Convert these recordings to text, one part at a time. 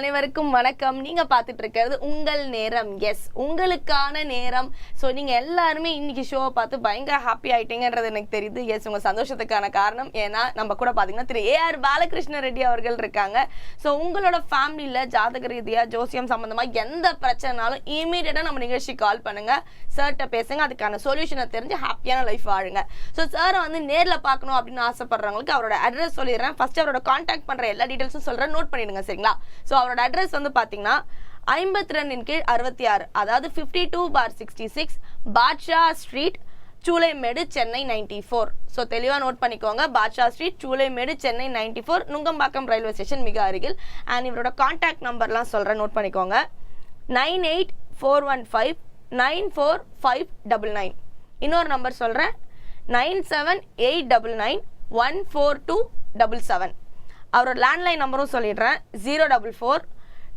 அனைவருக்கும் வணக்கம். நீங்க பார்த்துட்டு இருக்கிறது உங்கள் நேரம். எஸ் உங்களுக்கான நேரம். ஸோ நீங்க எல்லாருமே இன்னைக்கு ஷோவை பார்த்து பயங்கர ஹாப்பி ஆயிட்டீங்கன்றது எனக்கு தெரியுது. எஸ் உங்க சந்தோஷத்துக்கான காரணம். ஏன்னா நம்ம கூட பாத்தீங்கன்னா திரு ஏ ஆர் பாலகிருஷ்ண ரெட்டி அவர்கள் இருக்காங்க. ஸோ உங்களோட ஃபேமிலியில ஜாதக ரீதியா ஜோசியம் சம்பந்தமா எந்த பிரச்சனைனாலும் இமீடியட்டா நம்ம நிகழ்ச்சி கால் பண்ணுங்க. சார்கிட்ட பேசுங்க. அதுக்கான சொல்யூஷனை தெரிஞ்சு ஹாப்பியான லைஃப் வாழுங்க. ஸோ சாரை வந்து நேர்ல பார்க்கணும் அப்படின்னு ஆசைப்படுறவங்களுக்கு அவரோட அட்ரஸ் சொல்லிடுறேன். ஃபர்ஸ்ட் அவரோட காண்டாக்ட் பண்ற எல்லா டீடைல்ஸும் சொல்றேன். நோட் பண்ணிடுங்க சரிங்களா? ஸோ அவரோட அட்ரஸ் வந்து பார்த்தீங்கன்னா ஐம்பத்தி ரெண்டின் கீழ் அறுபத்தி ஆறு அதாவது fifty two bar sixty six Badsha street Choolaimedu Chennai ninety four so தெளிவாக நோட் பண்ணிக்கோங்க. Badsha street Choolaimedu Chennai ninety four Nungambakkam railway station மிக அருகில். அண்ட் இவரோட காண்டாக்ட் நம்பர்லாம் சொல்கிறேன் நோட் பண்ணிக்கோங்க. Nine eight four one five nine four five double nine இன்னொரு number சொல்கிறேன் nine seven eight double nine one four two double seven அவரோட landline நம்பரும் சொல்லிடுறேன். Zero double four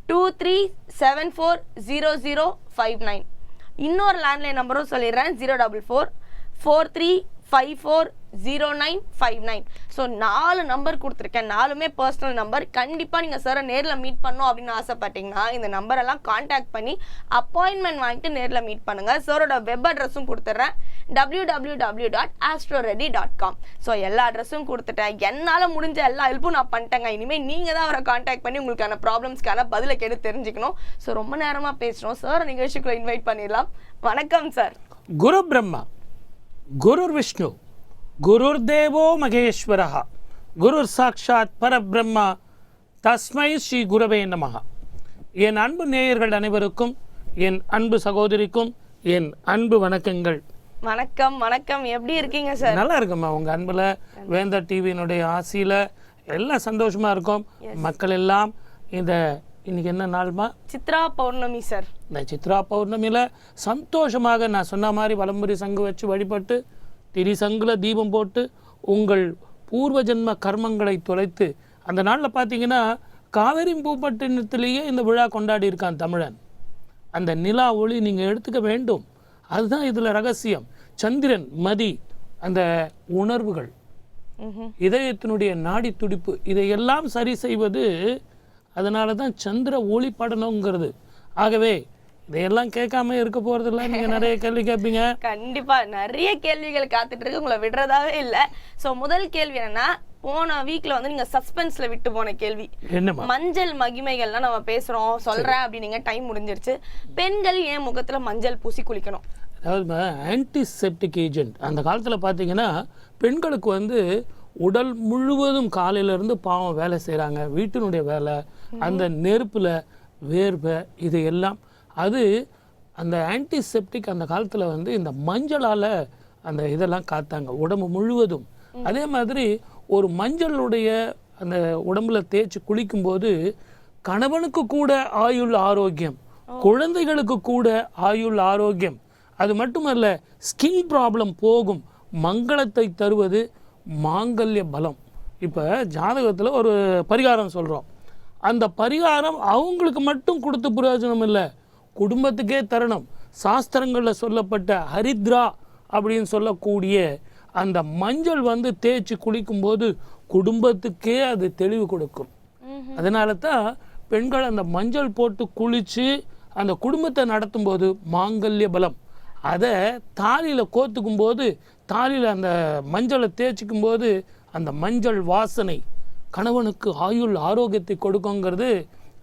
two three seven four zero zero five nine இன்னொரு landline நம்பரும் சொல்லிடுறேன். Zero double four four three five four zero nine five nine so நாலு number கொடுத்துருக்கேன். நாலுமே personal number கண்டிப்பாக நீங்கள் சாரை நேரில் மீட் பண்ணோம் அப்படின்னு ஆசைப்பட்டீங்கன்னா இந்த நம்பரெல்லாம் காண்டாக்ட் பண்ணி அப்பாயின்மெண்ட் வாங்கிட்டு நேரில் மீட் பண்ணுங்கள் சாரோட வெப் அட்ரஸும் கொடுத்துட்றேன் W W W dot astro ready dot com so எல்லா அட்ரஸும் கொடுத்துட்டேன். என்னால் முடிஞ்ச எல்லா ஹெல்ப்பும் நான் பண்ணிட்டேங்க. இனிமேல் நீங்கள் தான் அவரை காண்டாக்ட் பண்ணி உங்களுக்கான ப்ராப்ளம்ஸ்க்கான பதிலை கேட்டு தெரிஞ்சுக்கணும். ஸோ ரொம்ப நேரமாக பேசுகிறோம் சார் நிகழ்ச்சிக்குள்ளே இன்வைட் பண்ணிடலாம். வணக்கம் சார் குரு பிரம்மா குரு விஷ்ணு குருர்தேவோ மகேஸ்வரா குருர் சாக்ஷாத் பரபிரம்மா தஸ்மை ஸ்ரீ குரவே நமகா என் அன்பு நேயர்கள் அனைவருக்கும் என் அன்பு சகோதரிக்கும் என் அன்பு வணக்கங்கள். வணக்கம் வணக்கம். எப்படி இருக்கீங்க சார் நல்லா இருக்கும்மா. உங்கள் அன்பில் வேந்தர் டிவியினுடைய ஆசையில் எல்லாம் சந்தோஷமாக இருக்கும். மக்கள் எல்லாம் இந்த இன்னைக்கு என்ன நாள்மா? சித்ரா பௌர்ணமி சார் இந்த சித்ரா பௌர்ணமியில் சந்தோஷமாக நான் சொன்ன மாதிரி வலம்புரி சங்கு வச்சு வழிபட்டு திரி சங்குல தீபம் போட்டு உங்கள் பூர்வ ஜென்ம கர்மங்களை தொலைத்து அந்த நாளில் பார்த்தீங்கன்னா காவேரி பூப்பட்டினத்திலேயே இந்த விழா கொண்டாடி இருக்கான் தமிழன். அந்த நிலா ஒளி நீங்கள் எடுத்துக்க வேண்டும். அதுதான் இதில் ரகசியம். சந்திரன் மதி அந்த உணர்வுகள். இதயத்தினுடைய நாடி துடிப்பு. இதையெல்லாம் சரி செய்வது அதனால தான் சந்திர ஒளி படணுங்கிறது ஆகவே இதையெல்லாம் கேட்காம இருக்க போறதில்ல. நீங்க நிறைய கேள்வி கேட்பீங்க. கண்டிப்பா. நிறைய கேள்விகள் காத்துட்டு இருக்கு. உங்களை விடுறதாவே இல்ல. சோ முதல் கேள்வி என்னன்னா போன வீக்ல வந்து நீங்க சஸ்பென்ஸ்ல விட்டு போன கேள்வி. என்னம்மா? மஞ்சள் மகிமைகள்லாம் நம்ம பேசுறோம். சொல்றேன் அப்படின்னீங்க. டைம் முடிஞ்சிருச்சு. பெண்கள் ஏன் முகத்துல மஞ்சள் பூசி குளிக்கணும்? அதாவது ஆன்டிசெப்டிக் ஏஜென்ட் அந்த காலத்தில் பார்த்தீங்கன்னா பெண்களுக்கு வந்து உடல் முழுவதும் காலையில இருந்து பாவம் வேலை செய்கிறாங்க வீட்டினுடைய வேலை அந்த நெருப்பில் வேர்வை இது எல்லாம் அது அந்த ஆன்டிசெப்டிக் அந்த காலத்தில் வந்து இந்த மஞ்சளால் அந்த இதெல்லாம் காத்தாங்க உடம்பு முழுவதும். அதே மாதிரி ஒரு மஞ்சளுடைய அந்த உடம்புல தேய்ச்சி குளிக்கும்போது கணவனுக்கு கூட ஆயுள் ஆரோக்கியம் குழந்தைகளுக்கு கூட ஆயுள் ஆரோக்கியம். அது மட்டுமல்ல ஸ்கின் ப்ராப்ளம் போகும். மங்களத்தை தருவது மாங்கல்ய பலம். இப்போ ஜாதகத்தில் ஒரு பரிகாரம் சொல்கிறோம் அந்த பரிகாரம் அவங்களுக்கு மட்டும் கொடுத்து பிரயோஜனம் இல்லை. குடும்பத்துக்கே தரணும். சாஸ்திரங்களில் சொல்லப்பட்ட ஹரித்ரா அப்படின்னு சொல்லக்கூடிய அந்த மஞ்சள் வந்து தேய்ச்சி குளிக்கும்போது குடும்பத்துக்கே அது தெளிவு கொடுக்கும். அதனால தான் பெண்கள் அந்த மஞ்சள் போட்டு குளித்து அந்த குடும்பத்தை நடத்தும்போது மாங்கல்ய பலம். அதை தாலியில் கோத்துக்கும் போது தாலியில் அந்த மஞ்சளை தேய்ச்சிக்கும் போது அந்த மஞ்சள் வாசனை கணவனுக்கு ஆயுள் ஆரோக்கியத்தை கொடுக்குங்கிறது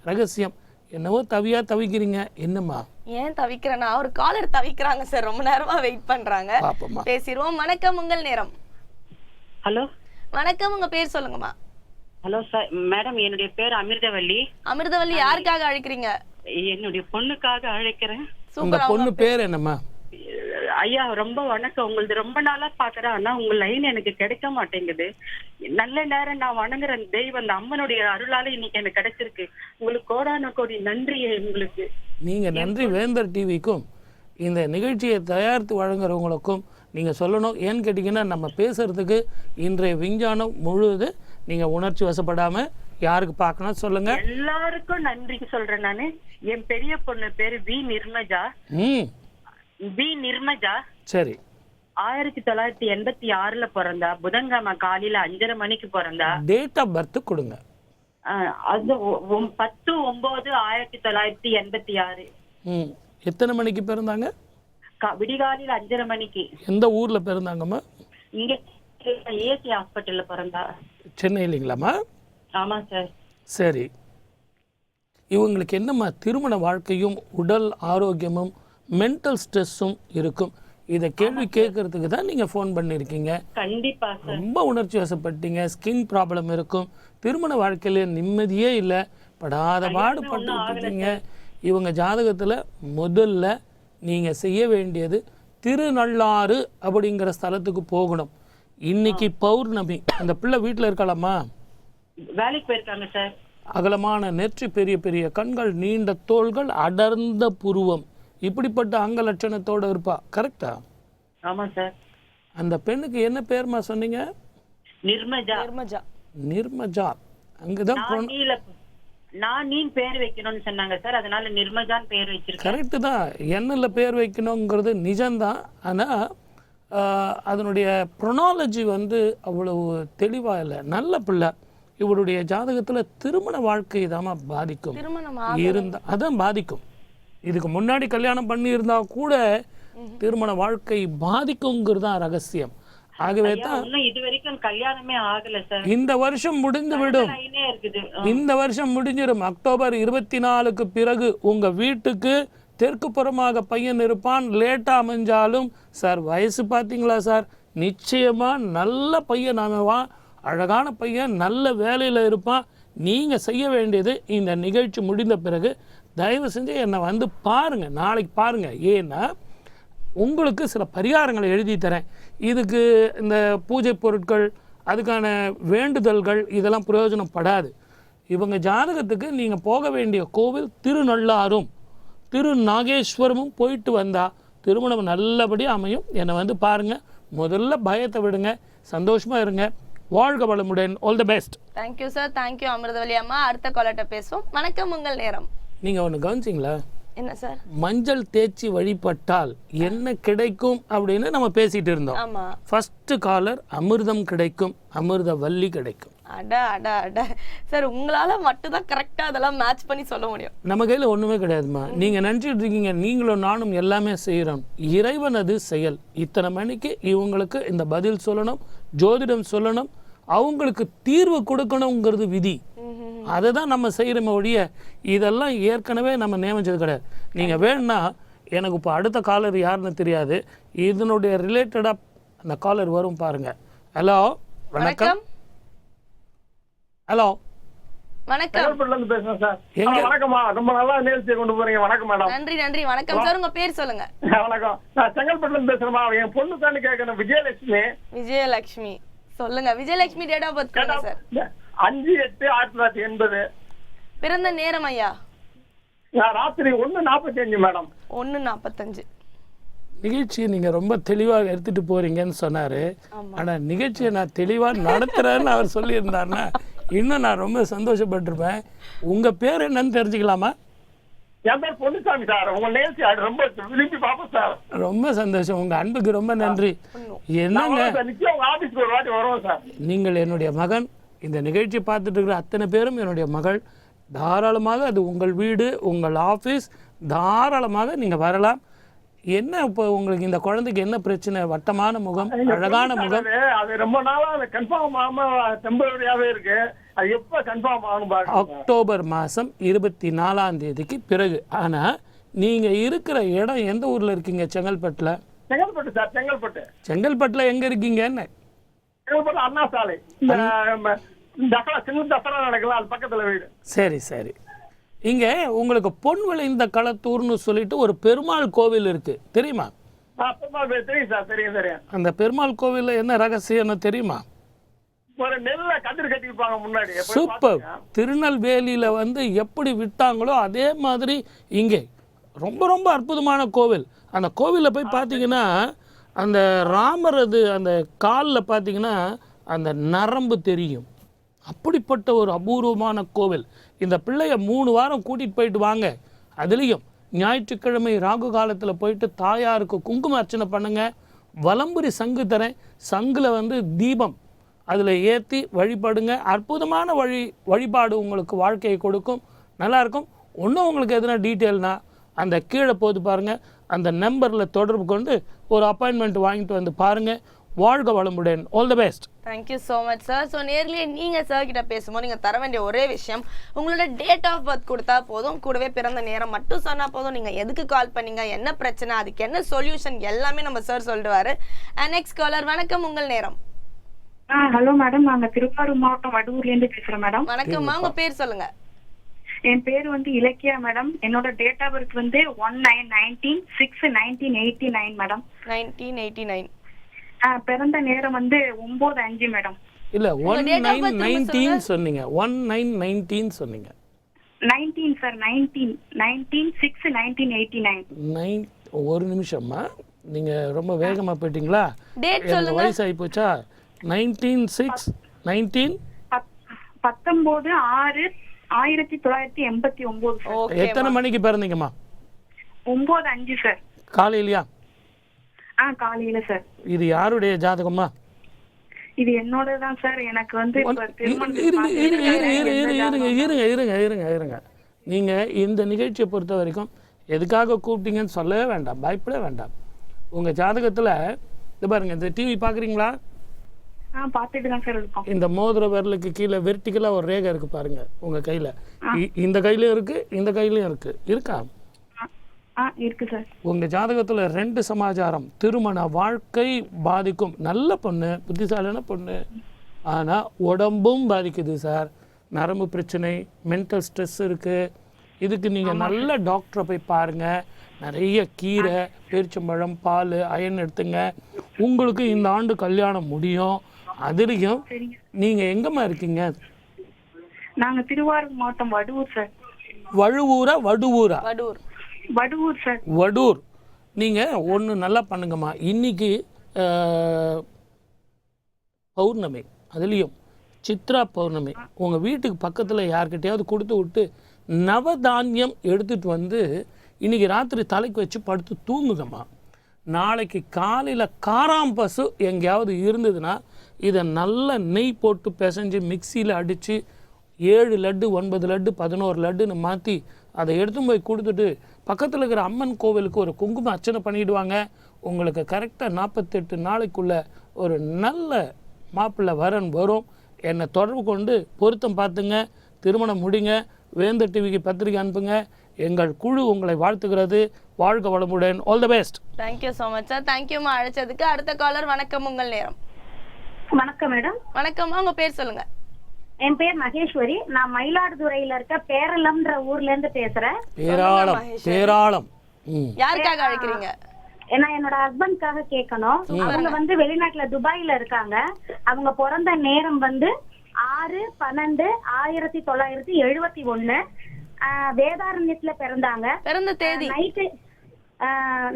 ரகசியம். என்னவோ தவியா தவிக்கிறீங்க. என்னம்மா? ஏன் தவிக்கிறேன்னா ஒரு காலர் தவிக்கிறாங்க சார் ரொம்ப நேரமா வெயிட் பண்றாங்க. பாப்போம்மா. பேசிடுவோம். வணக்கம் உங்கள் நேரம். ஹலோ? வணக்கம் உங்க பேர் சொல்லுங்கம்மா. ஹலோ சார் மேடம் என்னுடைய பேர் அமிர்தவல்லி. அமிர்தவல்லி யாருக்காக அழைக்கிறீங்க? என்னுடைய பொண்ணுக்காக அழைக்கிறேன். உங்க சூப்பர் பொண்ணு பேர் என்னம்மா? ஐயா ரொம்ப வணக்கம். உங்களது ரொம்ப நாளா பாக்குறேன். ஆனா உங்க லைன் எனக்கு கிடைக்க மாட்டேங்குது. நல்ல நேரம் நான் வணங்குற தெய்வம். அந்த அம்மனுடைய அருளால இன்னைக்கு எனக்கு கிடைச்சிருக்கு. உங்களுக்கு கோடான கோடி நன்றி உங்களுக்கு நீங்க நன்றி வேந்தர் டிவிக்கும் இந்த நிகழ்ச்சியை தயாரித்து வழங்குறவங்களுக்கும் நீங்க சொல்லணும். ஏன்னு கேட்டிங்கன்னா நம்ம பேசுறதுக்கு இன்றைய விஞ்ஞானம் முழுவது நீங்க உணர்ச்சி வசப்படாம யாருக்கு பார்க்கணும் சொல்லுங்க. எல்லாருக்கும் நன்றி சொல்றேன் நானு. என் பெரிய பொண்ணு பேரு வி. நிர்மஜா வி. நிர்மஜா சரி. ஆயிரத்தி தொள்ளாயிரத்தி எண்பத்தி ஆறுல பிறந்தா புதன்கிழமை காலையில அஞ்சரை மணிக்கு பிறந்தா. டேட் ஆஃப் பர்த் கொடுங்க. அது பத்து ஒன்பது ஆயிரத்தி தொள்ளாயிரத்தி எண்பத்தி ஆறு. எத்தனை மணிக்கு பிறந்தாங்க? விடிகாலையில் அஞ்சரை மணிக்கு. எந்த ஊரில் பிறந்தாங்கம்மா? இங்க ஏசி ஹாஸ்பிட்டல்ல பிறந்தா. சென்னையிலைங்களாம்மா? ஆமா சார். சரி. இவங்களுக்கு என்னம்மா திருமண வாழ்க்கையும் உடல் ஆரோக்கியமும் மென்டல் ஸ்ட்ரெஸ்ஸும் இருக்கும். இதை கேள்வி கேட்கறதுக்கு தான் நீங்கள் ஃபோன் பண்ணியிருக்கீங்க. கண்டிப்பா சார் ரொம்ப உணர்ச்சி வசப்பட்டீங்க. ஸ்கின் ப்ராப்ளம் இருக்கும். திருமண வாழ்க்கையில நிம்மதியே இல்லை. படாத பாடுபட்டு இருக்கீங்க. இவங்க ஜாதகத்தில் முதல்ல நீங்கள் செய்ய வேண்டியது திருநள்ளாறு அப்படிங்கிற ஸ்தலத்துக்கு போகணும். இன்னைக்கு பௌர்ணமி. அந்த பிள்ளை வீட்டில் இருக்கலாமா வேலைக்கு போயிருக்காங்க சார் அகலமான நெற்றி பெரிய பெரிய கண்கள் நீண்ட தோள்கள் அடர்ந்த புருவம். இப்படிப்பட்ட அங்க லட்சணத்தோட இருப்பா. கரெக்டா ஆமா சார் அந்த பெண்ணுக்கு என்ன பேர்மா சொன்னீங்க? நிர்மஜா. நிர்மஜா. நிர்மஜா. அங்கதான் நான் நீன் பேர் வைக்கணும்னு சொன்னாங்க சார் அதனால நிர்மஜான்னு பேர் வச்சிருக்கேன். கரெக்டு தான். எண்ணில் பேர் வைக்கணுங்கிறது நிஜம்தான். ஆனால் அதனுடைய ப்ரொனாலஜி வந்து அவ்வளவு தெளிவாக இல்லை. நல்ல பிள்ளை. இவருடைய ஜாதகத்தில் திருமண வாழ்க்கை தாம்மா பாதிக்கும். திருமணம் இருந்தா அதான் பாதிக்கும். இதுக்கு முன்னாடி கல்யாணம் பண்ணியிருந்தா கூட திருமண வாழ்க்கை பாதிக்குங்கிறது தான் ரகசியம். ஆகவே தான் இது வரைக்கும் கல்யாணமே ஆகல சார். இந்த வருஷம் முடிந்து விடும். இந்த வருஷம் முடிஞ்சிடும் அக்டோபர் இருபத்தி நாலுக்கு பிறகு உங்க வீட்டுக்கு தெற்கு புறமாக பையன் இருப்பான். லேட்டா அமைஞ்சாலும் சார் வயசு பார்த்தீங்களா சார்? நிச்சயமா நல்ல பையன் அமைவான். அழகான பையன் நல்ல வேலையில் இருப்பான். நீங்க செய்ய வேண்டியது இந்த நிகழ்ச்சி முடிந்த பிறகு தயவு செஞ்சு என்னை வந்து பாருங்கள் நாளைக்கு பாருங்கள் ஏன்னா உங்களுக்கு சில பரிகாரங்களை எழுதி தரேன். இதுக்கு இந்த பூஜை பொருட்கள் அதுக்கான வேண்டுதல்கள் இதெல்லாம் பிரயோஜனப்படாது. இவங்க ஜாதகத்துக்கு நீங்கள் போக வேண்டிய கோவில் திருநள்ளாறும் திருநாகேஸ்வரமும் போயிட்டு வந்தால் திருமணம் நல்லபடியாக அமையும். என்னை வந்து பாருங்கள் முதல்ல பயத்தை விடுங்க சந்தோஷமாக இருங்க. வாழ்க வளமுடன். All the best thank you sir thank you Amirthavalli அம்மா. அடுத்த காலர்கிட்ட பேசுவோம். வணக்கம் உங்கள் நேரம். நீங்கள் ஒன்று கவனிச்சிங்களா? என்ன சார்? மஞ்சள் தேய்ச்சி வழிபட்டால் என்ன கிடைக்கும் அப்படின்னு நம்ம பேசிட்டு இருந்தோம். ஃபர்ஸ்ட் காலர் அமிர்தம் கிடைக்கும் அமிர்த வள்ளி கிடைக்கும். அட அட அட. சார் உங்களால மட்டும்தான் கரெக்டா அதெல்லாம் மேட்ச் பண்ணி சொல்ல முடியும். நம்ம கையில் ஒன்றுமே கிடையாதும்மா. நீங்கள் நினச்சிட்டு இருக்கீங்க நீங்களும் நானும் எல்லாமே செய்கிறோம் இறைவனது செயல். இத்தனை மணிக்கு இவங்களுக்கு இந்த பதில் சொல்லணும் ஜோதிடம் சொல்லணும் அவங்களுக்கு தீர்வு கொடுக்கணுங்கிறது விதி. அதை தான் நம்ம செய்கிறோமே ஒழிய இதெல்லாம் ஏற்கனவே நம்ம நியமிச்சது கிடையாது. நீங்கள் வேணும்னா எனக்கு இப்போ அடுத்த காலர் யாருன்னு தெரியாது. இதனுடைய ரிலேட்டடாக அந்த காலர் வரும் பாருங்க. ஹலோ வணக்கம். ஹலோ வணக்கம். செங்கல்பட்டுல இருந்து பேசுறேன் சார். வணக்கம்மா. ரொம்ப நல்லா நிகழ்ச்சியை கொண்டு போறீங்க. வணக்கம் மேடம் நன்றி நன்றி. வணக்கம். சார் உங்க பேர் சொல்லுங்க. வணக்கம். நான் செங்கல்பட்டுல இருந்து பேசுறேம்மா. என் பொண்ணு தானே கேட்கணும் விஜயலட்சுமி. விஜயலட்சுமி. சொல்லுங்க. Vijayalakshmi date of birth sir அஞ்சு எட்டு ஆயிரத்தி தொள்ளாயிரத்தி எண்பது. பிறந்த நேரம் ஐயா? ராத்திரி ஒண்ணு நாற்பத்தி அஞ்சு மேடம். ஒன்னு நாற்பத்தஞ்சு நிகழ்ச்சியை நீங்கள் ரொம்ப தெளிவாக எடுத்துட்டு போறீங்கன்னு சொன்னார். ஆனால் நிகழ்ச்சியை நான் தெளிவாக நடத்துகிறேன்னு அவர் சொல்லியிருந்தாருன்னா இன்னும் நான் ரொம்ப சந்தோஷப்பட்டிருப்பேன். உங்கள் பேர் என்னன்னு தெரிஞ்சுக்கலாமா? என் பேர் பொன்னுசாமி சார். உங்க நிகழ்ச்சி அது ரொம்ப விரும்பி பார்ப்போம் சார். ரொம்ப சந்தோஷம். உங்கள் அன்புக்கு ரொம்ப நன்றி. நான் என்னங்க? வரோம் சார். நிச்சயம் உங்க ஆபீஸ்க்கு ஒரு வாட்டி வருவோம் சார். நீங்கள் என்னுடைய மகன். இந்த நிகழ்ச்சி பார்த்துட்டு இருக்கிற அத்தனை பேரும் என்னுடைய மகள். தாராளமாக அது உங்கள் வீடு உங்கள் ஆஃபீஸ் தாராளமாக நீங்கள் வரலாம். என்ன இப்போ உங்களுக்கு இந்த குழந்தைக்கு என்ன பிரச்சனை? வட்டமான முகம் அழகான முகம். அது ரொம்ப நாளா அது கன்ஃபார்ம் ஆகாம டெம்பரரியாவே இருக்கு. அது எப்ப கன்ஃபார்ம் ஆகும் பாருங்க. அக்டோபர் மாதம் இருபத்தி நாலாம் தேதிக்கு பிறகு. ஆனால் நீங்கள் இருக்கிற இடம் எந்த ஊரில் இருக்கீங்க? செங்கல்பட்டில்? செங்கல்பட்டு சார் செங்கல்பட்டு. செங்கல்பட்டில் எங்கே இருக்கீங்கன்னு செங்கல்பட்டு அண்ணா சாலை. சரி சரி. இங்கே உங்களுக்கு பொன் விளைந்த களத்தூர்னு சொல்லிட்டு ஒரு பெருமாள் கோவில் இருக்குது தெரியுமா. அந்த பெருமாள் கோவிலில் என்ன ரகசியம்னு தெரியுமா ஒரு நெல்ல கதிர் கட்டிருப்பாங்க முன்னாடி எப்ப சூப்பர்? திருநெல்வேலியில் வந்து எப்படி விட்டாங்களோ அதே மாதிரி இங்கே. ரொம்ப ரொம்ப அற்புதமான கோவில். அந்த கோவிலில் போய் பார்த்தீங்கன்னா அந்த ராமரது அந்த காலில் பார்த்தீங்கன்னா அந்த நரம்பு தெரியும். அப்படிப்பட்ட ஒரு அபூர்வமான கோவில். இந்த பிள்ளைய மூணு வாரம் கூட்டிகிட்டு போயிட்டு வாங்க. அதுலேயும் ஞாயிற்றுக்கிழமை ராகு காலத்தில் போயிட்டு தாயாருக்கு குங்கும அர்ச்சனை பண்ணுங்க. வலம்புரி சங்கு தரேன். சங்குல வந்து தீபம். அதில் ஏற்றி வழிபடுங்க. அற்புதமான வழி வழிபாடு உங்களுக்கு வாழ்க்கையை கொடுக்கும். நல்லாயிருக்கும் இன்னும் உங்களுக்கு எதுனா டீட்டெயில்னால் அந்த கீழே போது பாருங்கள் அந்த நம்பரில் தொடர்பு கொண்டு ஒரு அப்பாயின்மெண்ட் வாங்கிட்டு வந்து பாருங்கள் வாழ்க வளமுடன். All the best thank you so much sir so நேர்லேயே நீங்கள் சார் கிட்ட பேசும்போது நீங்கள் தர வேண்டிய ஒரே விஷயம் உங்களோட டேட் ஆஃப் பர்த் கொடுத்தா போதும். கூடவே பிறந்த நேரம் மட்டும் சொன்னால் போதும். நீங்கள் எதுக்கு கால் பண்ணீங்க? என்ன பிரச்சனை? அதுக்கு என்ன சொல்யூஷன் எல்லாமே நம்ம சார் சொல்லிடுவாரு அண்ட் நெக்ஸ்ட் காலர் வணக்கம். உங்கள் நேரம். Hello madam. நாங்க திருவாரூர் மாவட்டம் வடுவூர்ல இருந்து பேசுறோம் மேடம். வணக்கம்மா. உங்க பேர் சொல்லுங்க. என் பேர் வந்து இலக்கியா மேடம். என்னோட டேட் ஆஃப் பர்த் வந்து one nine nineteen six nineteen eighty nine madam. Nineteen eighty nine பிறந்த நேரம் வந்து ஒன்பது அஞ்சு மேடம். இல்லை ஒன் நைன் நைன்டீன் சொன்னீங்க. ஒன் நைன் நைன்டீன் சொன்னீங்க. Nineteen sir nineteen nineteen six nineteen eighty nine nine ஒரு நிமிஷம்மா. நீங்கள் ரொம்ப வேகமாக போயிட்டீங்களா? எனக்கு வயசாகி போச்சா? Nineteen six nineteen? பத்தொன்பது ஆறு ஆயிரத்தி தொள்ளாயிரத்தி எண்பத்தி ஒன்பது எத்தனை மணிக்கு பிறந்தீங்கம்மா? ஒன்பது அஞ்சு சார் காலையிலையா? ஆ காலையில சார் இது யாருடைய ஜாதகம்மா? இது என்னோட தான் சார் எனக்கு வந்து இருங்க இருங்க இருங்க இருங்க நீங்கள் இந்த நிகழ்ச்சியை பொறுத்த வரைக்கும் எதுக்காக கூப்பிட்டீங்கன்னு சொல்லவே வேண்டாம் பயப்படவே வேண்டாம். உங்கள் ஜாதகத்தில் இது பாருங்க இந்த டிவி பார்க்குறீங்களா ஆ பாத்துட்டு தான் சார் இருக்கோம் இந்த மோதிர விரலுக்கு கீழே வெர்டிக்கலாக ஒரு ரேகை இருக்குது பாருங்க உங்கள் கையில். இந்த கையிலையும் இருக்குது இந்த கையிலையும் இருக்கா. இருக்கு? சார். உங்கள் ஜாதகத்தில் ரெண்டு சமாச்சாரம் திருமண வாழ்க்கை பாதிக்கும். நல்ல பொண்ணு புத்திசாலியான பொண்ணு. ஆனால் உடம்பும் பாதிக்குது சார். நரம்பு பிரச்சனை மென்டல் ஸ்ட்ரெஸ் இருக்குது இதுக்கு நீங்கள் நல்ல டாக்டரை போய் பாருங்கள் நிறைய கீரை பேரிச்சம்பழம் பால் அயன் எடுத்துங்க. உங்களுக்கு இந்த ஆண்டு கல்யாணம் முடியும். அதுலேயும் நீங்கள் எங்கம்மா இருக்கீங்க? நாங்க திருவாரூர் மாவட்டம் வடுவூர் சார். வழுவூரா வடுவூரா? வடூர் வடுவூர் சார். வடூர் நீங்கள் ஒன்று நல்லா பண்ணுங்கம்மா. இன்னைக்கு அஹ், பௌர்ணமி அதுலேயும் சித்ரா பௌர்ணமி. உங்கள் வீட்டுக்கு பக்கத்தில் யார்கிட்டயாவது கொடுத்து விட்டு நவதானியம் எடுத்துட்டு வந்து இன்னைக்கு ராத்திரி தலைக்கு வச்சு படுத்து தூங்குங்கம்மா. நாளைக்கு காலையில் காராம் பசு எங்கேயாவது இருந்ததுன்னா இதை நல்லா நெய் போட்டு பிசைஞ்சு மிக்சியில் அடித்து ஏழு லட்டு ஒன்பது லட்டு பதினோரு லட்டுன்னு மாற்றி அதை எடுத்து போய் கொடுத்துட்டு பக்கத்தில் இருக்கிற அம்மன் கோவிலுக்கு ஒரு குங்கும அர்ச்சனை பண்ணிவிடுவாங்க உங்களுக்கு கரெக்டாக நாற்பத்தெட்டு நாளைக்குள்ளே ஒரு நல்ல மாப்பிள்ளை வரன் வரும். என்னை தொடர்பு கொண்டு பொருத்தம் பார்த்துங்க. திருமணம் முடிங்க. வேந்த டிவிக்கு பத்திரிக்கை அனுப்புங்க. எங்கள் குழு உங்களை வாழ்த்துகிறது. வாழ்க வளமுடன். All the best thank you so much sir தேங்க்யூமா அழைச்சதுக்கு. அடுத்த காலர் வணக்கம் உங்கள் நேரம். வணக்கம் மேடம். வணக்கம்மா உங்க பேர் சொல்லுங்க. என் பேர் மகேஸ்வரி. நான் மயிலாடுதுறையில இருக்க பேரளம்ன்ற ஊர்ல இருந்து பேசுறேன். பேராளம் பேராளம். ம். யாருக்காக அழைக்கிறீங்க? நான் என்னோட ஹஸ்பண்ட்காக கேட்கணும். அவங்க வந்து வெளிநாட்டுல துபாயில இருக்காங்க. அவங்க பிறந்த நேரம் வந்து ஆறு பன்னெண்டு ஆயிரத்தி தொள்ளாயிரத்தி எழுபத்தி ஒண்ணு. ஆஹ் வேதாரண்யத்துல பிறந்தாங்க. பிறந்த தேதி? நைட்டு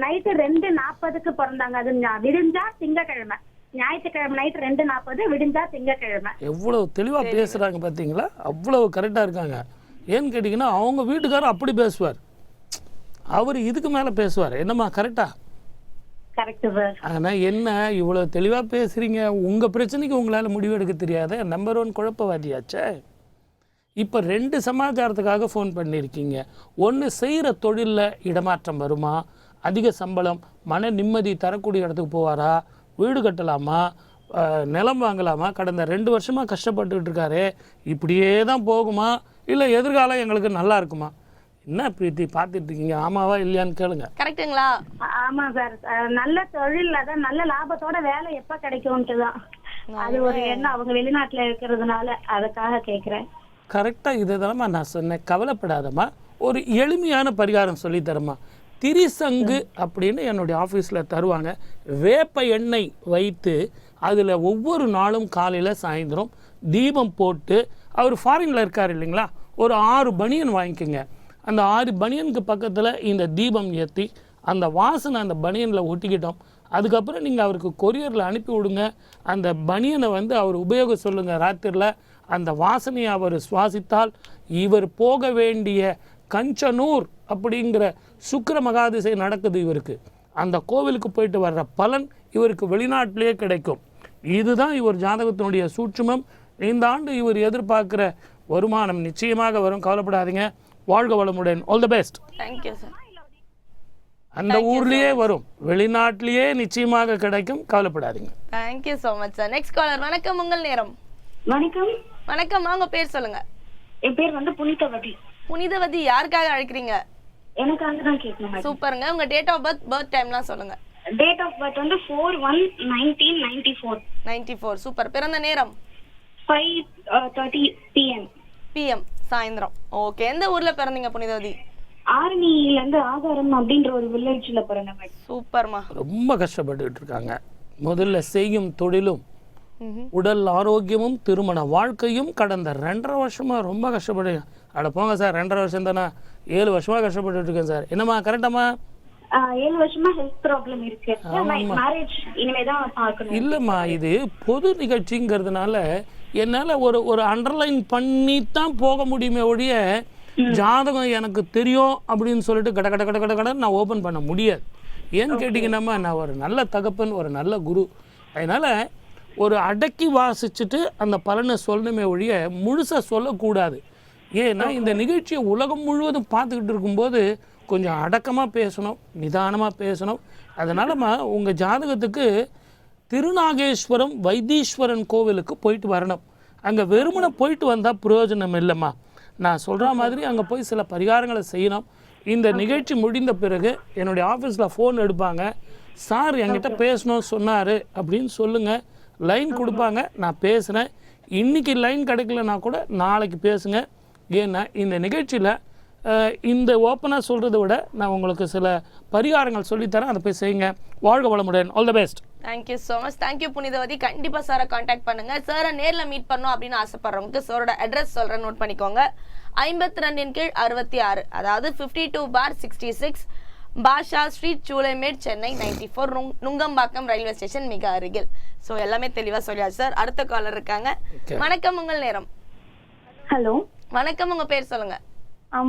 நைட்டு ரெண்டு நாற்பதுக்கு பிறந்தாங்க. அது விடிஞ்சா திங்கக்கிழமை ஞாயிற்றுக்கிழமை நைட் ரெண்டு நாற்பது விடிஞ்சா திங்கக்கிழமை. எவ்வளவு தெளிவாக பேசுகிறாங்க பார்த்தீங்களா அவ்வளவு கரெக்டாக இருக்காங்க. ஏன்னு கேட்டிங்கன்னா அவங்க வீட்டுக்காரர் அப்படி பேசுவார். அவர் இதுக்கு மேலே பேசுவார். என்னம்மா கரெக்டா கரெக்ட் சார் ஆனால் என்ன இவ்வளோ தெளிவாக பேசுகிறீங்க உங்கள் பிரச்சனைக்கு உங்களால் முடிவெடுக்க தெரியாத. நம்பர் ஒன் குழப்பவாதியாச்சே. இப்போ ரெண்டு சமாச்சாரத்துக்காக ஃபோன் பண்ணியிருக்கீங்க ஒன்று செய்கிற தொழிலில் இடமாற்றம் வருமா? அதிக சம்பளம் மன நிம்மதி தரக்கூடிய இடத்துக்கு போவாரா? வீடு கட்டலாமா நிலம் வாங்கலாமா கடந்த ரெண்டு வருஷமாக கஷ்டப்பட்டுக்கிட்டு இருக்காரு இப்படியே தான் போகுமா இல்லை எதிர்காலம் எங்களுக்கு நல்லா இருக்குமா? என்ன பிரீத்தி பார்த்துட்டு இருக்கீங்க? ஆமாவா இல்லையான்னு கேளுங்க. கரெக்ட்டுங்களா? ஆமா சார். நல்ல தொழில் அதான் நல்ல லாபத்தோட வேலை எப்ப கிடைக்கும்ட்டு தான். அது ஒரு எண்ணம் அவங்க வெளிநாட்டுல இருக்கிறதுனால அதுக்காக கேக்குறேன். கரெக்டாக இதை தானம்மா நான் சொன்னேன். கவலைப்படாதம்மா. ஒரு எளிமையான பரிகாரம் சொல்லித்தரம்மா திரிசங்கு அப்படின்னு என்னுடைய ஆஃபீஸில் தருவாங்க. வேப்ப எண்ணெய் வைத்து அதில் ஒவ்வொரு நாளும் காலையில் சாயந்தரம் தீபம் போட்டு அவர் ஃபாரினில் இருக்கார் இல்லைங்களா? ஒரு ஆறு பனியன் வாங்கிக்கோங்க. அந்த ஆறு பனியனுக்கு பக்கத்தில் இந்த தீபம் ஏற்றி அந்த வாசனை அந்த பனியனில் ஒட்டிக்கிட்டோம். அதுக்கப்புறம் நீங்கள் அவருக்கு கொரியரில் அனுப்பி விடுங்க. அந்த பனியனை வந்து அவர் உபயோக சொல்லுங்கள் ராத்திரியில் அந்த வாசனையை அவர் சுவாசித்தால் இவர் போக வேண்டிய கஞ்சனூர் அப்படிங்கிற சுக்கிர மகாதிசை நடக்குது இவருக்கு. அந்த கோவிலுக்கு போயிட்டு வர்ற பலன் இவருக்கு வெளிநாட்டிலேயே கிடைக்கும். இதுதான் இவர் ஜாதகத்தினுடைய சூட்சுமம். இந்த ஆண்டு இவர் எதிர்பார்க்கிற வருமானம் நிச்சயமாக வரும். கவலைப்படாதீங்க. வாழ்க வளமுடன். All the best thank you sir அந்த ஊர்லயே வரும். வெளிநாட்டிலேயே நிச்சயமாக கிடைக்கும். கவலைப்படாதீங்க. Thank you so much sir next caller வணக்கம் உங்கள் நேரம். வணக்கம். வணக்கம் உங்க பேர் சொல்லுங்க. என் பேர் வந்து புனிதவதி புனிதவதி யாருக்காக அழைக்கிறீங்க? எனக்காக தான் கேட்கணும் சூப்பருங்க. உங்க டேட் ஆஃப் பர்த் பர்த் டைம்லாம் சொல்லுங்க. டேட் ஆஃப் பர்த் வந்து four one nineteen ninety four ninety four super. பிறந்த நேரம்? ஃபைவ் தேர்ட்டி பிஎம் பிஎம் சாயந்தரம். ஓகே எந்த ஊர்ல பிறந்தீங்க புனிதவதி? ஆரணியில இருந்து ஆகாரம் அப்படின்ற ஒரு வில்லேஜ்ல பிறந்த மேடம். சூப்பர்மா. ரொம்ப கஷ்டப்பட்டுட்டு இருக்காங்க. முதல்ல செய்யும் தொழிலும் உடல் ஆரோக்கியமும் திருமண வாழ்க்கையும் கடந்த ரெண்டரை வருஷமா ரொம்ப கஷ்டப்படு அட போங்க சார் ரெண்டரை வருஷம் தானே ஏழு வருஷமா கஷ்டப்பட்டுட்டு இருக்கேன் சார். என்னம்மா கரெக்டாம்மா ஏழு வருஷமா ஹெல்த் ப்ராப்ளம் இருக்கு. மேரேஜ் இனிமேதான் பார்க்கணும். இல்லைம்மா இது பொது நிகழ்ச்சிங்கிறதுனால என்னால் ஒரு ஒரு அண்டர்லைன் பண்ணி தான் போக முடியுமே ஒழிய ஜாதகம் எனக்கு தெரியும் அப்படின்னு சொல்லிட்டு கட கட கட கட கடன்னு நான் ஓப்பன் பண்ண முடியாது. ஏன்னு கேட்டிங்கன்னாம்மா நான் ஒரு நல்ல தகப்பன் ஒரு நல்ல குரு. அதனால் ஒரு அடக்கி வாசிச்சுட்டு அந்த பலனை சொல்லணுமே ஒழிய முழுசாக சொல்லக்கூடாது. ஏன்னா இந்த நிகழ்ச்சியை உலகம் முழுவதும் பார்த்துக்கிட்டு இருக்கும்போது கொஞ்சம் அடக்கமாக பேசணும் நிதானமாக பேசணும். அதனாலம்மா உங்கள் ஜாதகத்துக்கு திருநாகேஸ்வரம் வைத்தீஸ்வரன் கோவிலுக்கு போயிட்டு வரணும். அங்கே வெறுமனை போயிட்டு வந்தால் பிரயோஜனம் இல்லைம்மா. நான் சொல்கிற மாதிரி அங்கே போய் சில பரிகாரங்களை செய்யணும். இந்த நிகழ்ச்சி முடிந்த பிறகு என்னுடைய ஆஃபீஸில் ஃபோன் எடுப்பாங்க. சார் என்கிட்ட பேசணும் சொன்னார் அப்படின்னு சொல்லுங்கள் லைன் கொடுப்பாங்க. நான் பேசுகிறேன் இன்றைக்கி லைன் கிடைக்கலனா கூட நாளைக்கு பேசுங்க. ஏன்னா இந்த நிகழ்ச்சியில் இந்த ஓப்பனாக சொல்கிறத விட நான் உங்களுக்கு சில பரிகாரங்கள் சொல்லித்தரேன். அதை போய் செய்யுங்க. வாழ்க வளமுடன். All the best thank you so much thank you Punithavathi. கண்டிப்பாக சாரை காண்டாக்ட் பண்ணுங்கள் சாரை நேரில் மீட் பண்ணணும் அப்படின்னு ஆசைப்பட்றவங்களுக்கு சாரோட அட்ரஸ் சொல்கிறேன் நோட் பண்ணிக்கோங்க. ஐம்பத்தி ரெண்டின் கீழ் அறுபத்தி ஆறு. அதாவது fifty two bar sixty six Basha street Choolaimedu Chennai ninety four Nungambakkam railway station மிக அருகில். ஸோ எல்லாமே தெளிவா சொல்லியாச்சு சார். அடுத்த காலர் இருக்காங்க. வணக்கம் உங்கள் நேரம். ஹலோ. வணக்கம் உங்க பேர் சொல்லுங்க.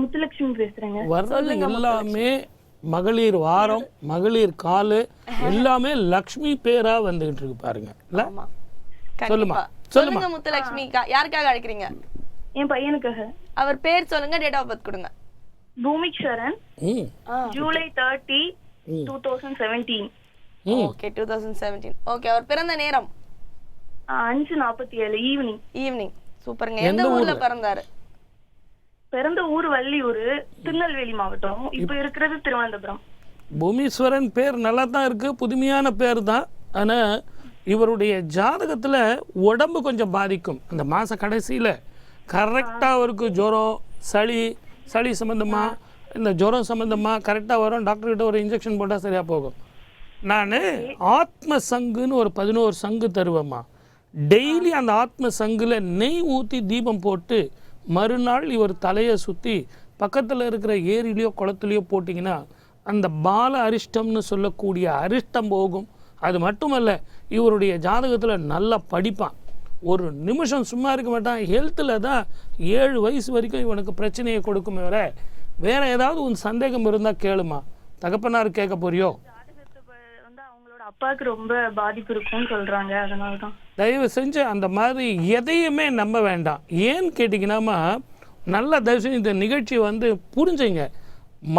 முத்துலட்சுமி பேசுறேங்க. வர்றது எல்லாமே மகளிர் வாரம் மகளிர் காலு எல்லாமே லக்ஷ்மி பேரா வந்துகிட்டு இருக்கு பாருங்க. சொல்லுமா. சொல்லுங்க முத்துலட்சுமி. யாருக்காக அழைக்கிறீங்க? என் பையனுக்காக. அவர் பேர் சொல்லுங்க டேட் ஆஃப் பர்த் கொடுங்க. Bhoomiksharan July thirty two thousand seventeen okay two thousand seventeen okay அவர் பிறந்த நேரம்? அஞ்சு நாற்பத்தி ஏழு ஈவினிங் ஈவினிங் சூப்பருங்க. எந்த ஊர்ல பிறந்தாரு? பிறந்த ஊர் வள்ளியூர் திருநெல்வேலி மாவட்டம். இப்ப இருக்கிறது திருவனந்தபுரம். பூமீஸ்வரன் பேர் நல்லா தான் இருக்கு. புதுமையான பேர் தான். ஆனா இவருடைய ஜாதகத்துல உடம்பு கொஞ்சம் பாதிக்கும். அந்த மாச கடைசியில கரெக்டா அவருக்கு ஜுரம் சளி சளி சம்மந்தமாக இந்த ஜுரம் சம்மந்தமாக கரெக்டாக வரும் டாக்டர்கிட்ட ஒரு இன்ஜெக்ஷன் போட்டால் சரியாக போகும். நான் ஆத்ம சங்குன்னு ஒரு பதினோரு சங்கு தருவேம்மா. டெய்லி அந்த ஆத்ம சங்குல நெய் ஊற்றி தீபம் போட்டு மறுநாள் இவர் தலையை சுற்றி பக்கத்தில் இருக்கிற ஏரியிலையோ குளத்துலையோ போட்டிங்கன்னா அந்த பால அரிஷ்டம்னு சொல்லக்கூடிய அரிஷ்டம் போகும். அது மட்டுமல்ல இவருடைய ஜாதகத்தில் நல்லா படிப்பான். ஒரு நிமிஷம் சும்மா இருக்க மாட்டான். ஹெல்த்தில் தான் ஏழு வயசு வரைக்கும் இவனுக்கு பிரச்சனையை கொடுக்குமே வர வேறு ஏதாவது உன் சந்தேகம் இருந்தால் கேளுமா. தகப்பனார் கேட்க போறியோ? அவங்களோட அப்பாவுக்கு ரொம்ப பாதிப்பு இருக்கும்னு சொல்கிறாங்க அதனால தான் தயவு செஞ்சு அந்த மாதிரி எதையுமே நம்ப வேண்டாம். ஏன்னு கேட்டிங்கன்னாமா நல்லா தயவு செஞ்சு இந்த நிகழ்ச்சி வந்து புரிஞ்சுங்க.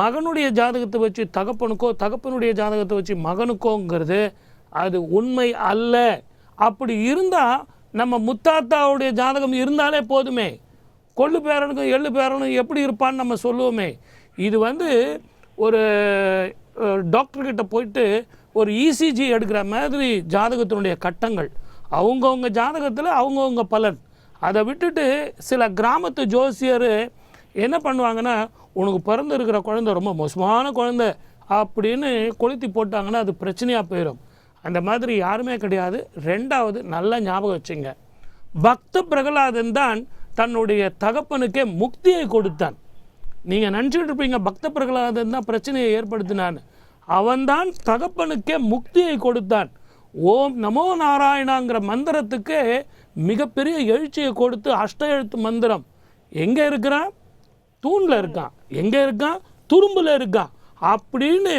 மகனுடைய ஜாதகத்தை வச்சு தகப்பனுக்கோ தகப்பனுடைய ஜாதகத்தை வச்சு மகனுக்கோங்கிறது அது உண்மை அல்ல. அப்படி இருந்தால் நம்ம முத்தாத்தாவுடைய ஜாதகம் இருந்தாலே போதுமே. கொள்ளு பேரனுக்கும் எள்ளு பேரனும் எப்படி இருப்பான்னு நம்ம சொல்லுவோமே. இது வந்து ஒரு டாக்டர்கிட்ட போயிட்டு ஒரு இசிஜி எடுக்கிற மாதிரி ஜாதகத்தினுடைய கட்டங்கள். அவங்கவுங்க ஜாதகத்தில் அவங்கவுங்க பலன். அதை விட்டுட்டு சில கிராமத்து ஜோசியர் என்ன பண்ணுவாங்கன்னா உனக்கு பிறந்திருக்கிற குழந்தை ரொம்ப மோசமான குழந்தை அப்படின்னு கொளுத்தி போட்டாங்கன்னா அது பிரச்சனையாக போயிடும் அந்த மாதிரி யாருமே கிடையாது. ரெண்டாவது நல்லா ஞாபகம் வச்சுங்க. பக்த பிரகலாதன் தான் தன்னுடைய தகப்பனுக்கே முக்தியை கொடுத்தான். நீங்கள் நினச்சிட்டு இருப்பீங்க பக்த பிரகலாதன் தான் பிரச்சனையை ஏற்படுத்தினான் அவன்தான் தகப்பனுக்கே முக்தியை கொடுத்தான். ஓம் நமோ நாராயணாங்கிற மந்திரத்துக்கு மிகப்பெரிய எழுச்சியை கொடுத்து அஷ்ட எழுத்து மந்திரம். எங்கே இருக்கிறான் தூணில் இருக்கான். எங்கே இருக்கான்? துரும்பில் இருக்கான். அப்படின்னு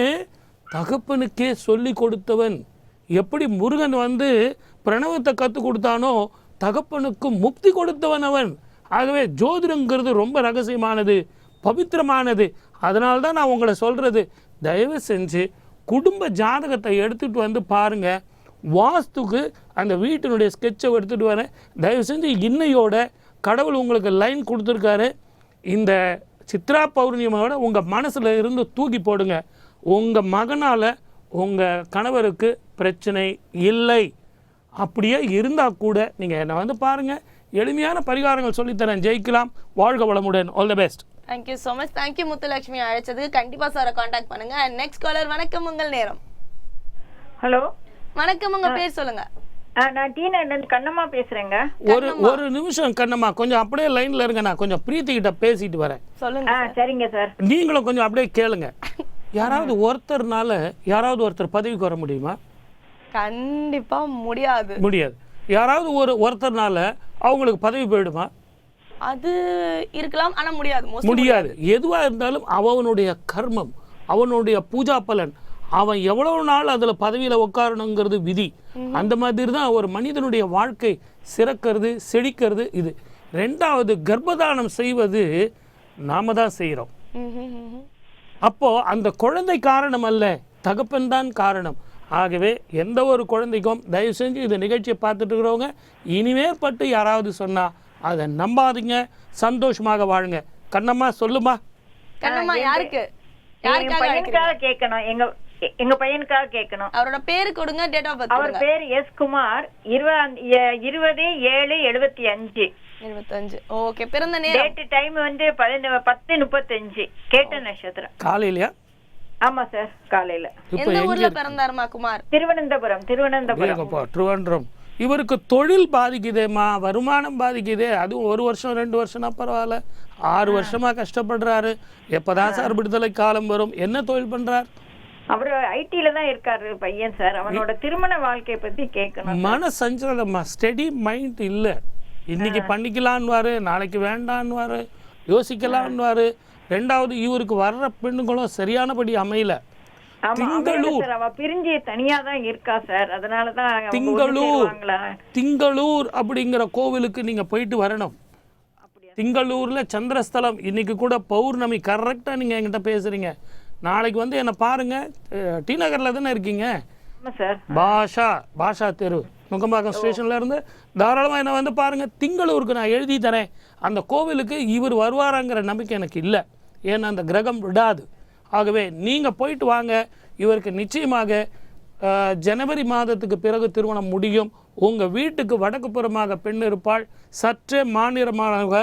தகப்பனுக்கே சொல்லி கொடுத்தவன். எப்படி முருகன் வந்து பிரணவத்தை கற்றுக் கொடுத்தானோ தகப்பனுக்கு முக்தி கொடுத்தவன் அவன். ஆகவே ஜோதிடங்கிறது ரொம்ப ரகசியமானது பவித்திரமானது. அதனால தான் நான் உங்களை சொல்கிறது தயவு செஞ்சு குடும்ப ஜாதகத்தை எடுத்துகிட்டு வந்து பாருங்கள் வாஸ்துக்கு அந்த வீட்டினுடைய ஸ்கெட்சை எடுத்துகிட்டு வரேன். தயவு செஞ்சு இன்னையோட கடவுள் உங்களுக்கு லைன் கொடுத்துருக்காரு. இந்த சித்ரா பௌர்ணியமோட உங்கள் மனசில் இருந்து தூக்கி போடுங்க. உங்கள் மகனால் உங்கள் கணவருக்கு பிரச்சனை இல்லை. அப்படியே இருந்தால் கூட நீங்கள் என்னை வந்து பாருங்கள் எளிமையான பரிகாரங்கள் சொல்லித்தரேன். ஜெயிக்கலாம். வாழ்க வளமுடன். All the best thank you so much thank you Muthulakshmi அழைச்சதுக்கு. கண்டிப்பா சாரை காண்டாக்ட் பண்ணுங்க. அண்ட் நெக்ஸ்ட் காலர் வணக்கம் உங்கள் நேரம். ஹலோ வணக்கம் உங்க பேர் சொல்லுங்க. நான் டி கண்ணம்மா பேசுறேங்க. ஒரு ஒரு நிமிஷம் கண்ணம்மா. கொஞ்சம் அப்படியே லைனில் இருங்க. நான் கொஞ்சம் பிரீத்தி கிட்ட பேசிட்டு வரேன். சொல்லுங்க சரிங்க சார் நீங்களும் கொஞ்சம் அப்படியே கேளுங்க. யாராவது ஒருத்தர்னால யாராவது ஒருத்தர் பதவிக்கு வர முடியுமா? கண்டிப்பா முடியாது. முடியாது. யாராவது ஒரு ஒருத்தர்னால அவங்களுக்கு பதவி போயிடுமா? அது இருக்கலாம் ஆனா முடியாது. முடியாது. எதுவாக இருந்தாலும் அவனுடைய கர்மம் அவனுடைய பூஜா பலன் அவன் எவ்வளவு நாள் அதில் பதவியில் உட்காரணுங்கிறது விதி. அந்த மாதிரி தான் ஒரு மனிதனுடைய வாழ்க்கை சிறக்கிறது செழிக்கிறது இது. ரெண்டாவது கர்ப்பதானம் செய்வது நாம தான் செய்கிறோம் அப்போ அந்த குழந்தை காரணம் அல்ல. தகப்பன் தான் காரணம். ஆகவே எந்த ஒரு குழந்தைக்கும் தயவு செஞ்சு இந்த நிகழ்ச்சியை பார்த்துட்டு இருக்கிறவங்க இனிமேல் பட்டு யாராவது சொன்னா அதை நம்பாதீங்க சந்தோஷமாக வாழுங்க. கண்ணம்மா சொல்லுமா? கண்ணம்மா யாருக்கு? எங்க யாருக்காக கேட்கணும். எங்க எங்க பையனுக்காக கேட்கணும். அவரோட பேரு கொடுங்க டேட் ஆஃப் பர்த் அவர் பேர் எஸ் குமார் இருபது ஏழு எழுபத்தி அஞ்சு. இருபத்தஞ்சு. ஓகே பிறந்த நேரம். டேட் டைம் வந்து பதின பத்து முப்பத்தஞ்சு. கேட்ட நட்சத்திரம் காலையிலையா? ஆமா சார் காலையில. எந்த ஊர்ல பிறந்தாருமா குமார்? திருவனந்தபுரம் திருவனந்தபுரம். ட்ரிவாண்ட்ரம் இவருக்கு தொழில் பாதிக்குதேம்மா வருமானம் பாதிக்குதே. அதுவும் ஒரு வருஷம் ரெண்டு வருஷம்னா பரவாயில்ல. ஆறு வருஷமா கஷ்டப்படுறாரு. எப்பதான் சார் விடுதலை காலம் வரும்? என்ன தொழில் பண்றார்? அவர் ஐடில தான் இருக்காரு பையன் சார். அவனோட திருமண வாழ்க்கைய பத்தி கேட்கணும் மன சஞ்சலமா ஸ்டெடி மைண்ட் இல்லை. இன்னைக்கு பண்ணிக்கலான்வாரு நாளைக்கு வேண்டான்வாரு யோசிக்கலான்வாரு ரெண்டாவது இவருக்கு வர்ற பெண்ணுங்களும் சரியானபடி அமையல. திங்களூர். பிரிஞ்சு தனியா தான் இருக்கா சார். அதனாலதான் திங்களூர்? திங்களூர் அப்படிங்கிற கோவிலுக்கு நீங்க போயிட்டு வரணும். திங்களூர்ல சந்திரஸ்தலம். இன்னைக்கு கூட பௌர்ணமி. கரெக்டா நீங்க என்கிட்ட பேசுறீங்க. நாளைக்கு வந்து என்னை பாருங்க. டி நகர்ல தானே இருக்கீங்க? பாஷா பாஷா தெரு. நுங்கம்பாக்கம் ஸ்டேஷன்ல இருந்து தாராளமாக என்ன வந்து பாருங்க. திங்களூருக்கு நான் எழுதி தரேன். அந்த கோவிலுக்கு இவர் வருவாராங்கிற நம்பிக்கை எனக்கு இல்லை. ஏன்னா அந்த கிரகம் விடாது. ஆகவே நீங்க போயிட்டு வாங்க. இவருக்கு நிச்சயமாக ஜனவரி மாதத்துக்கு பிறகு திருமணம் முடியும். உங்க வீட்டுக்கு வடக்கு புறமாக பெண் இருப்பாள். சற்றே மாநிலமாக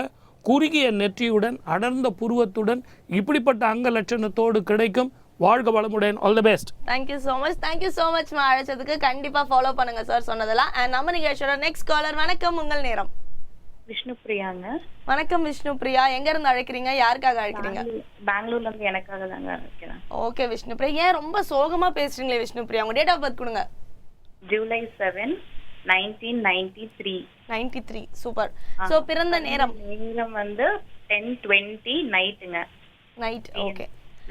குறுகிய நெற்றியுடன் அடர்ந்த புருவத்துடன் இப்படிப்பட்ட அங்க லட்சணத்தோடு கிடைக்கும். வாழ்க வளமுடன். All the best thank you so much thank you so much அழைச்சதுக்கு கண்டிப்பா ஃபாலோ பண்ணுங்க சார் சொன்னதெல்லாம். அண்ட் நம்ம நிகழ்ச்சியோட நெக்ஸ்ட் காலர் வணக்கம் உங்கள் நேரம். விஷ்ணு பிரியாங்க வணக்கம் விஷ்ணு பிரியா எங்க இருந்து அழைக்கிறீங்க? யாருக்காக அழைக்கிறீங்க? பெங்களூர்ல இருந்து எனக்காக தாங்க இருக்கிறேன் ஓகே விஷ்ணு பிரியா ஏன் ரொம்ப சோகமா பேசுறீங்களே விஷ்ணு பிரியா உங்க டேட் ஆஃப் பர்த் கொடுங்க. July seven nineteen ninety three ninety three super so பிறந்த நேரம்? நேரம் வந்து டென் டுவெண்ட்டி நைட்டுங்க நைட் ஓகே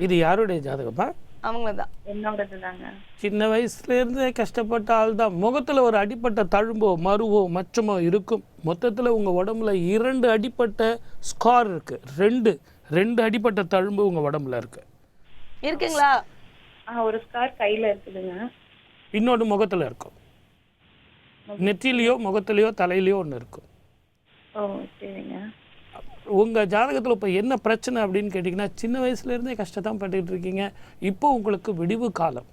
இது யாருடைய ஜாதகப்பா அவங்கள தான் என்னோடது தாங்க சின்ன வயசுலேருந்தே கஷ்டப்பட்ட ஆள் தான் முகத்தில் ஒரு அடிப்பட்ட தழும்போ மருவோ மச்சமோ இருக்கும். மொத்தத்தில் உங்கள் உடம்புல இரண்டு அடிப்பட்ட ஸ்கார் இருக்குது ரெண்டு. ரெண்டு அடிப்பட்ட தழும்பு உங்கள் உடம்புல இருக்குது இருக்குங்களா? ஒரு ஸ்கார் கையில இருக்குதுங்க. இன்னொன்று முகத்தில் இருக்கும். நெற்றிலையோ முகத்துலையோ தலையிலையோ ஒன்று இருக்கும். ஓ சரிங்க. உங்கள் ஜாதகத்தில் இப்போ என்ன பிரச்சனை அப்படின்னு கேட்டிங்கன்னா சின்ன வயசுலேருந்தே கஷ்டத்தான் பட்டுக்கிட்டு இருக்கீங்க. இப்போ உங்களுக்கு விடிவு காலம்.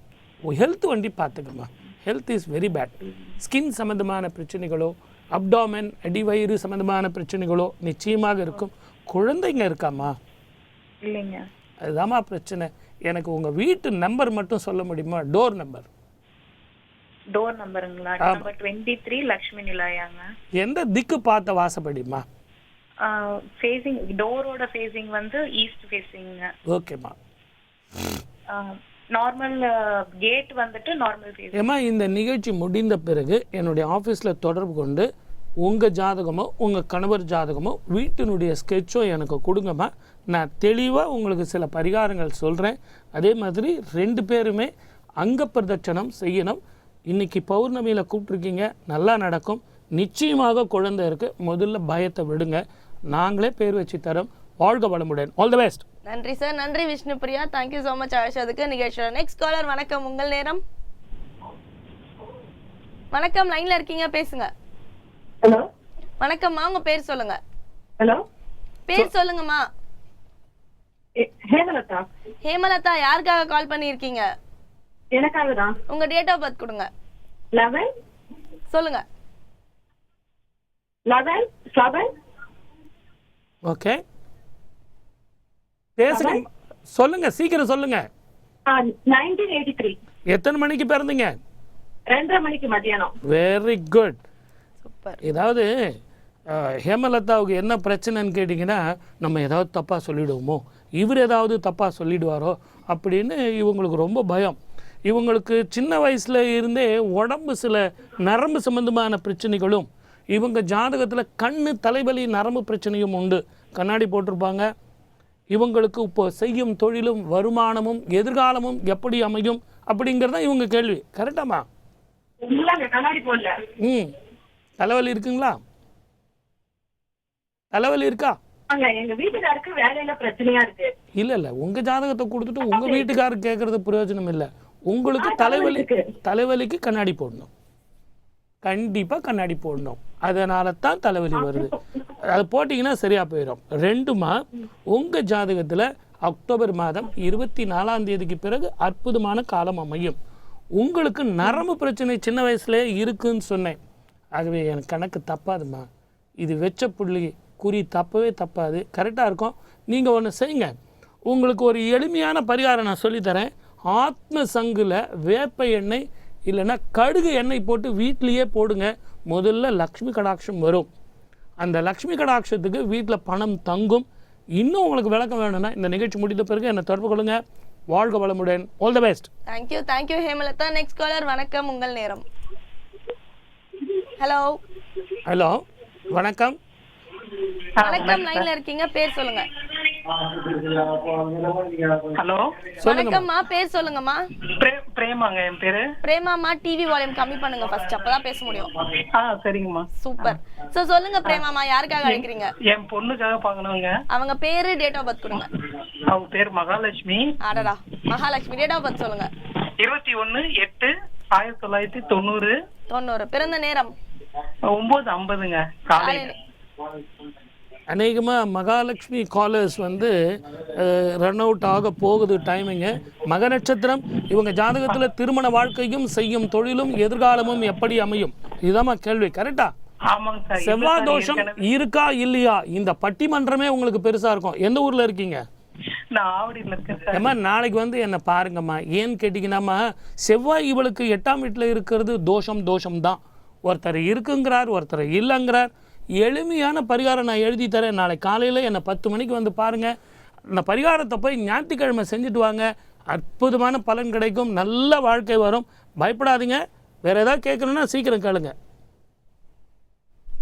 ஹெல்த் வண்டி பார்த்துக்கம்மா health is very bad skin சம்மந்தமான பிரச்சனைகளோ அப்டாமன் அடிவயிறு சம்மந்தமான பிரச்சனைகளோ நிச்சயமாக இருக்கும். குழந்தைங்க இருக்காம்மா இல்லைங்க. அதுதாம்மா பிரச்சனை. எனக்கு உங்கள் வீட்டு நம்பர் மட்டும் சொல்ல முடியுமா? டோர் நம்பர் டோர் நம்பருங்களா நம்பர் டுவெண்ட்டி த்ரீ லக்ஷ்மி நிலாயாங்க. எந்த திக்கு பார்த்த வாசப்படிம்மா? ஃபேசிங் டோரோட ஃபேசிங் வந்து ஈஸ்ட் ஃபேசிங்க ஓகேம்மா நார்மல் கேட் வந்துட்டு நார்மல் ஃபேஸ் ஏம்மா இந்த நிகழ்ச்சி முடிந்த பிறகு என்னுடைய ஆஃபீஸில் தொடர்பு கொண்டு உங்கள் ஜாதகமோ உங்கள் கணவர் ஜாதகமோ வீட்டினுடைய ஸ்கெட்சோ எனக்கு கொடுங்கம்மா நான் தெளிவாக உங்களுக்கு சில பரிகாரங்கள் சொல்கிறேன் அதே மாதிரி ரெண்டு பேருமே அங்க பிரதட்சணம் செய்யணும். இன்னைக்கு பௌர்ணமியில் கூப்பிட்ருக்கீங்க நல்லா நடக்கும். நிச்சயமாக குழந்தை இருக்குது முதல்ல பயத்தை விடுங்க. நாங்களே பேர் வச்சு தரோம். வாழ்க வளமுடன். ஆல் த பெஸ்ட் நன்றி சார் நன்றி Vishnu Priya thank you so much அழைச்சதுக்கு நிகழ்ச்சியோட நெக்ஸ்ட் காலர் வணக்கம். உங்கள் நேரம்? வணக்கம் லைன்ல இருக்கீங்க பேசுங்க. ஹலோ வணக்கம்மா உங்க பேர் சொல்லுங்க. ஹலோ பேர் சொல்லுங்கம்மா ஹேமலதா. ஹேமலதா யாருக்காக கால் பண்ணியிருக்கீங்க? எனக்காக தான் உங்க டேட் ஆஃப் பர்த் கொடுங்க. லெவன் சொல்லுங்க. லெவன் செவன் ஓகே பேசுங்க. சொல்லுங்க சீக்கிரம் சொல்லுங்க. எத்தனை மணிக்கு பிறந்தீங்க? Very good super. ஏதாவது ஹேமலதாவுக்கு என்ன பிரச்சனைன்னு கேட்டிங்கன்னா நம்ம ஏதாவது தப்பாக சொல்லிடுவோமோ இவர் ஏதாவது தப்பாக சொல்லிடுவாரோ அப்படின்னு இவங்களுக்கு ரொம்ப பயம். இவங்களுக்கு சின்ன வயசில் இருந்தே உடம்பு சில நரம்பு சம்பந்தமான பிரச்சனைகளும் இவங்க ஜாதகத்தில் கண்ணு தலைவலி நரம்பு பிரச்சனையும் உண்டு. கண்ணாடி போட்டிருப்பாங்க. இவங்களுக்கு இப்போ செய்யும் தொழிலும் வருமானமும் எதிர்காலமும் எப்படி அமையும் அப்படிங்கிறது தான் இவங்க கேள்வி. கரெக்டாமா ம்? தலைவலி இருக்குங்களா? தலைவலி இருக்கா? இல்ல இல்ல. உங்க ஜாதகத்தை கொடுத்துட்டு உங்க வீட்டுக்காரர் கேட்கறது பிரயோஜனம் இல்ல. உங்களுக்கு தலைவலி தலைவலிக்கு கண்ணாடி போடணும். கண்டிப்பா கண்ணாடி போடணும். அதனால தான் தலைவலி வருது. அது போட்டிங்கன்னா சரியா போயிடும் ரெண்டுமா உங்க ஜாதகத்துல அக்டோபர் மாதம் இருபத்தி நாலாம் தேதிக்கு பிறகு அற்புதமான காலம் அமையும். உங்களுக்கு நரம்பு பிரச்சனை சின்ன வயசுலயே இருக்குன்னு சொன்னேன். ஆகவே எனக்கு கணக்கு தப்பாதுமா. இது வெச்ச புள்ளி குறி தப்பவே தப்பாது. கரெக்டாக இருக்கும். நீங்கள் ஒன்று செய்யுங்க. உங்களுக்கு ஒரு எளிமையான பரிகாரம் நான் சொல்லித்தரேன். ஆத்ம சங்குல வேப்ப எண்ணெய் இல்லைன்னா கடுகு எண்ணெய் போட்டு வீட்லேயே போடுங்க. முதல்ல லக்ஷ்மி கடாட்சம் வரும். அந்த லக்ஷ்மி கடாட்சத்துக்கு வீட்டில் பணம் தங்கும். இன்னும் உங்களுக்கு விளக்கம் வேணும்னா இந்த நிகழ்ச்சி முடித்த பிறகு என்னை தொடர்பு கொள்ளுங்க. வாழ்க வளமுடன். All the best thank you thank you Hemalatha next caller வணக்கம் உங்கள் நேரம். ஹலோ ஹலோ வணக்கம். வணக்கம் லைன்ல இருக்கீங்க பேர் சொல்லுங்க. ஹலோ? வணக்கம்மா பேர் சொல்லுங்கம்மா. பிரே- பிரேமாங்க என் பேரு. பிரேமாமா டிவி வால்யூம் கம்மி பண்ணுங்க ஃபர்ஸ்ட் அப்பதான் பேச முடியும். ஆ சரிங்கம்மா. சூப்பர் சோ சொல்லுங்க பிரேமாமா யாருக்காக அழைக்கிறீங்க? என் பொண்ணுக்காக பார்க்கணுங்க. அவங்க பேரு டேட் ஆஃப் பர்த் கொடுங்க. அவங்க பேர் மகாலட்சுமி. அடடா மகாலட்சுமி டேட் ஆஃப் பர்த் சொல்லுங்க. இருபத்தி ஒண்ணு எட்டு ஆயிரத்தி தொள்ளாயிரத்தி தொண்ணூறு. தொண்ணூறு. பிறந்த நேரம்? ஒன்பது ஐம்பதுங்க காலையில. அநேகமாக மகாலட்சுமி காலர்ஸ் வந்து ரன் அவுட் ஆக போகுது டைமிங்கு மக நட்சத்திரம் இவங்க ஜாதகத்தில் திருமண வாழ்க்கையும் செய்யும் தொழிலும் எதிர்காலமும் எப்படி அமையும்? இதுதாம்மா கேள்வி கரெக்டா செவ்வாய் தோஷம் இருக்கா இல்லையா? இந்த பட்டிமன்றமே உங்களுக்கு பெருசா இருக்கும். எந்த ஊர்ல இருக்கீங்க? ஏம்மா நாளைக்கு வந்து என்ன பாருங்கம்மா. ஏன்னு கேட்டிங்கன்னாம்மா செவ்வாய் இவளுக்கு எட்டாம் வீட்டில் இருக்கிறது தோஷம் தோஷம் தான் ஒருத்தர் இருக்குங்கிறார் ஒருத்தர் இல்லைங்கிறார். எளிமையான பரிகாரம் நான் எழுதி தரேன். நாளை காலையில் என்னை பத்து மணிக்கு வந்து பாருங்கள் அந்த பரிகாரத்தை போய் ஞாயிற்றுக்கிழமை செஞ்சுட்டு வாங்க. அற்புதமான பலன் கிடைக்கும். நல்ல வாழ்க்கை வரும். பயப்படாதீங்க. வேற ஏதாவது கேட்கணுன்னா சீக்கிரம் கேளுங்க.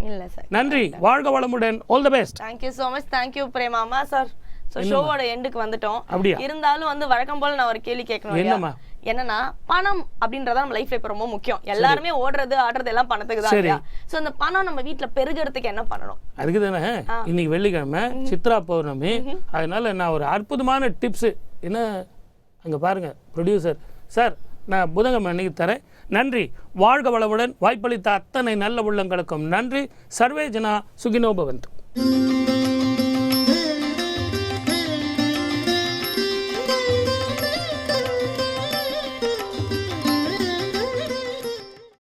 இல்ல சார். நன்றி. வாழ்க வளமுடன். All the best thank you so much thank you பிரேமாமா sir so ஷோவோட எண்டுக்கு வந்துட்டோம். அப்படியா? இருந்தாலும் வந்து வழக்கம் போல நான் ஒரு கேள்வி கேட்கணும்? என்னம்மா? என்னன்னா பணம் அப்படின்றத நம்ம லைஃப்ல இப்ப ரொம்ப முக்கியம். எல்லாருமே ஓடுறது ஆடுறது எல்லாம் பணத்துக்கு தான் சோ அந்த பணம் நம்ம வீட்ல பெருகிறதுக்கு என்ன பண்ணணும்? அதுக்கு தானே? இன்னைக்கு வெள்ளிக்கிழமை சித்ரா பௌர்ணமி. அதனால நான் ஒரு அற்புதமான டிப்ஸு என்ன? அங்கே பாருங்க ப்ரொடியூசர் சார் நான் புதன்கிழமை அன்னைக்கு தரேன். நன்றி. வாழ்க வளமுடன். வாய்ப்பளித்த அத்தனை நல்ல உள்ளங்களுக்கும் நன்றி. சர்வே ஜனா சுகினோபவந்து.